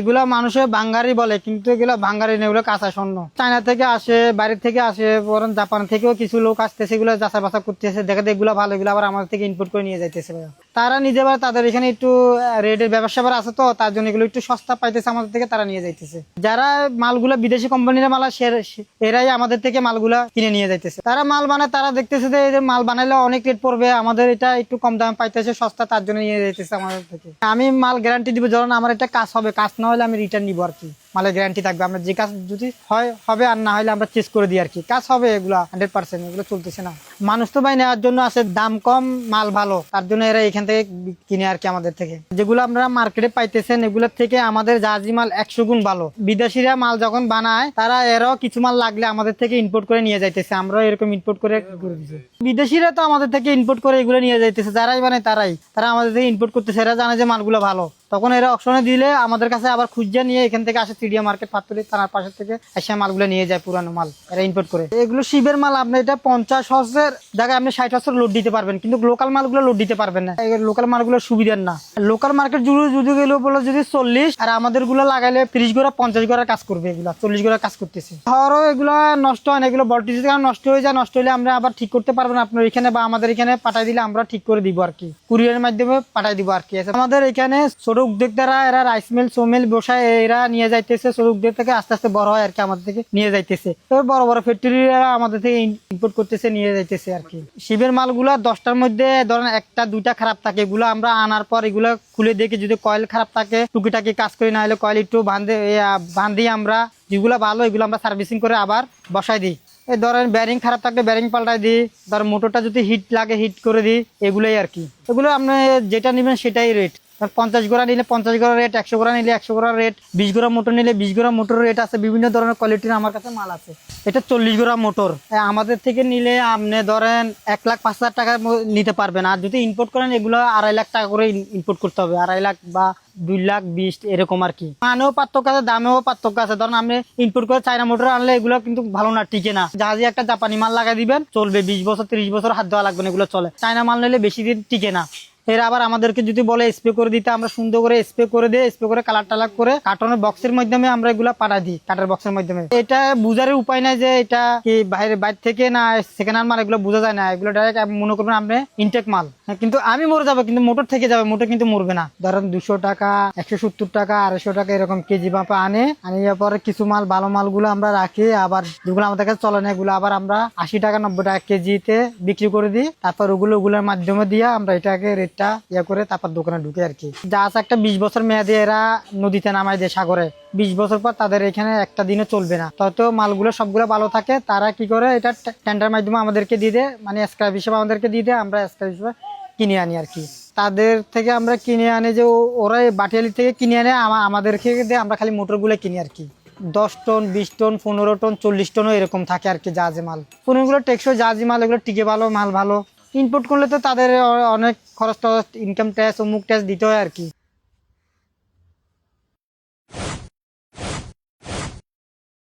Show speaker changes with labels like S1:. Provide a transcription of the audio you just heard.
S1: এগুলা মানুষের বাঙ্গারি বলে, কিন্তু এগুলো বাঙ্গারি নেই, এগুলো কাঁচা স্বর্ণ চায়না থেকে আসে, বাইরে থেকে আসে, বরং জাপান থেকেও কিছু লোক আসতেছে, এগুলো যাচাই বাছা করতেছে দেখে এগুলো ভালো, এগুলো আবার আমাদের থেকে ইনপুট করে নিয়ে যাইতেছে। তারা নিজে আবার তাদের এখানে একটু রেটের ব্যবসা আছে তো, তার জন্য এগুলো একটু সস্তা পাইতেছে আমাদের থেকে, তারা নিয়ে যাইতেছে। যারা মালগুলা বিদেশি কোম্পানির মাল এরাই আমাদের থেকে মালগুলা কিনে নিয়ে যাইতেছে। তারা মাল বানায়, তারা দেখতেছে যে মাল বানাইলে অনেক রেট পড়বে, আমাদের এটা একটু কম দামে পাইতেছে, সস্তা, তার জন্য নিয়ে যাইতেছে আমাদের থেকে। আমি মাল গ্যারান্টি দিব যখন আমার এটা কাজ হবে, কাজ না হলে আমি রিটার্ন নিবো আর কি। মালের গ্যারান্টি থাকবে। আমরা যে কাজ যদি হয়, হবে আর না হলে আমরা চেস করে দিই আর কি। কাজ হবে এগুলো হান্ড্রেড পার্সেন্ট এগুলো চলতেছে না। মানুষ তো ভাই নেওয়ার জন্য আছে, দাম কম, মাল ভালো। তার জন্য এরা এখান থেকে কিনে আর কি আমাদের থেকে। যেগুলো আমরা মার্কেটে পাইতেছেন, এগুলোর থেকে আমাদের জাহাজি মাল একশো গুণ ভালো। বিদেশিরা মাল যখন বানায়, তারা এরাও কিছু মাল লাগলে আমাদের থেকে ইম্পোর্ট করে নিয়ে যাইতেছে। আমরাও এরকম ইম্পোর্ট করে করে দিচ্ছি বিদেশিরা তো আমাদের থেকে ইম্পোর্ট করে এগুলো নিয়ে যাইতেছে, যারাই বানায় তারাই। তারা আমাদের থেকে ইম্পোর্ট করতেছে, এরা জানে যে মালগুলো ভালো। তখন এরা অপশনে দিলে আমাদের কাছে আবার খুঁজে নিয়ে এখান থেকে আসে সিডিয়া মার্কেট পাতুলি থানার পাশের থেকে এসে মালগুলো নিয়ে যায় পুরানো মাল, এরা ইম্পোর্ট করে। এগুলো শিবের মাল, আপনি এটা পঞ্চাশ হর্সের জায়গায় আপনি ষাট হর্সের লোড দিতে পারবেন, কিন্তু লোকাল মালগুলো লোড দিতে পারবেন না। লোকাল মালগুলো সুবিধার না। লোকাল মার্কেট জুড়ে যদি গেলে বলো যদি চল্লিশ, আর আমাদেরগুলো লাগাইলে তিরিশ গোড়া, পঞ্চাশ গোড়া কাজ করবে এগুলো, চল্লিশ গোড়া কাজ করতেছে। শহরও এগুলো নষ্ট হয় না, এগুলো বলটিসের কারণে নষ্ট হয়ে যায়, নষ্ট হলে আমরা আবার ঠিক করতে পারব না আপনার এখানে বা আমাদের এখানে পাঠাই দিলে আমরা ঠিক করে দিব আর কি। কুরিয়ারের মাধ্যমে পাঠাই দিব আর কি। আমাদের এখানে ছোট উদ্যোক্তারা, এরা রাইস মিল সোমিল বসায় এরা নিয়ে যাইতেছে। ছোট উদ্যোগ থেকে আস্তে আস্তে বড় হয় আর কি আমাদের থেকে নিয়ে যাইতেছে। তো বড় বড় ফ্যাক্টরিরা আমাদের থেকে ইম্পোর্ট করতেছে, নিয়ে যাইতেছে আর কি। শিবের মালগুলা দশটার মধ্যে ধরেন একটা, দুইটা খারাপ থাকে। এগুলো আমরা আনার পর এগুলো খুলে দেখি যদি কয়েল খারাপ থাকে, টুকিটাকি কাজ করি না হলে কয়েল একটু বাঁধে বাঁধি আমরা। যেগুলো ভালো, এগুলো আমরা সার্ভিসিং করে আবার বসাই দিই। এই ধরেন ব্যারিং খারাপ থাকলে ব্যারিং পাল্টাই দিই, ধর মোটরটা যদি হিট লাগে হিট করে দিই, এগুলোই আর কি। এগুলো আপনি যেটা নেবেন সেটাই রেট পঞ্চাশ গোড়া নিলে পঞ্চাশ গোড়া রেট একশো গোড়া নিলে একশো গোড়া রেট বিশ গোড়া মোটর নিলে বিশ গোড়া মোটর রেট আছে, বিভিন্ন ধরনের কোয়ালিটির আমার কাছে মাল আছে। এটা চল্লিশ গোড়া মোটর। আমাদের থেকে নিলে আপনি ধরেন এক লাখ পাঁচ হাজার টাকা নিতে পারবেন। আর যদি ইম্পোর্ট করেন, এগুলো আড়াই লাখ টাকা করে ইম্পোর্ট করতে হবে। আড়াই লাখ বা দুই লাখ, বিশ, এরকম আর কি। মানেও পার্থক্য আছে, দামেও পার্থক্য আছে। ধরেন আপনি ইম্পোর্ট করে চায়না মোটর আনলে এগুলো কিন্তু ভালো না, টিকে না। জাহাজে একটা জাপানি মাল লাগাই দিবেন, চলবে বিশ বছর, ত্রিশ বছর হাত দেওয়া লাগবে এগুলো চলে। চায়না মাল নিলে বেশি দিন টিকে না। এর আবার আমাদেরকে যদি বলে স্প্রে করে দিতে আমরা সুন্দর করে স্প্রে করে দিয়ে স্প্রে করে কালার টালার করে কার্টনের বক্সের মাধ্যমে আমরা এগুলো পাঠা দিই কাঠের বক্সের মাধ্যমে। এটা বুঝার উপায় নাই যে এটা কি বাইরে বাইরে থেকে না সেকেন্ড হ্যান্ড মাল এগুলো বোঝা যায় না। এগুলো ডাইরেক্ট মনে করবেন আপনি ইনটেক মাল। হ্যাঁ, কিন্তু আমি মরে যাব কিন্তু মোটর থেকে যাবে মোটর কিন্তু মরবে না। ধরেন দুশো টাকা একশো সত্তর টাকা আড়াইশো টাকা এরকম কেজি মাপে আনে আনিয়ে পরে কিছু মাল ভালো মালগুলো আমরা রাখি আবার যেগুলো আমাদের কাছে চলে না এগুলো আবার আমরা আশি টাকা নব্বই টাকা কেজিতে বিক্রি করে দিই। তারপর ওগুলো ওগুলোর মাধ্যমে দিয়ে আমরা এটাকে রেটটা ইয়ে করে তারপর দোকানে ঢুকে আর কি। যা আছে একটা বিশ বছর মেয়াদে এরা নদীতে নামায় দেয় সাগরে। বিশ বছর পর তাদের এখানে একটা দিনও চলবে না। তত মালগুলো সবগুলো ভালো থাকে, তারা কি করে, এটা টেন্ডার মাধ্যমে আমাদেরকে দিয়ে দেয় মানে স্ক্র্যাপ হিসেবে আমাদেরকে দিয়ে দেয়, আমরা স্ক্র্যাপ হিসেবে কিনে আনি আর কি। তাদের থেকে আমরা কিনে আনি যে ওরা বাটিয়ালি থেকে কিনে আনে, আমা- আমাদেরকে দিয়ে, আমরা খালি মোটরগুলো কিনি আর কি। দশ টন, বিশ টন, পনেরো টন, চল্লিশ টনও এরকম থাকে আর কি জাহাজে মাল। পনেরোগুলো টেকসই জাহাজি মাল, এগুলো টিকে ভালো, মাল ভালো। ইম্পোর্ট করলে তো তাদের অনেক খরচ টরচ ইনকাম ট্যাক্স অমুক ট্যাক্স দিতে হয় আর কি।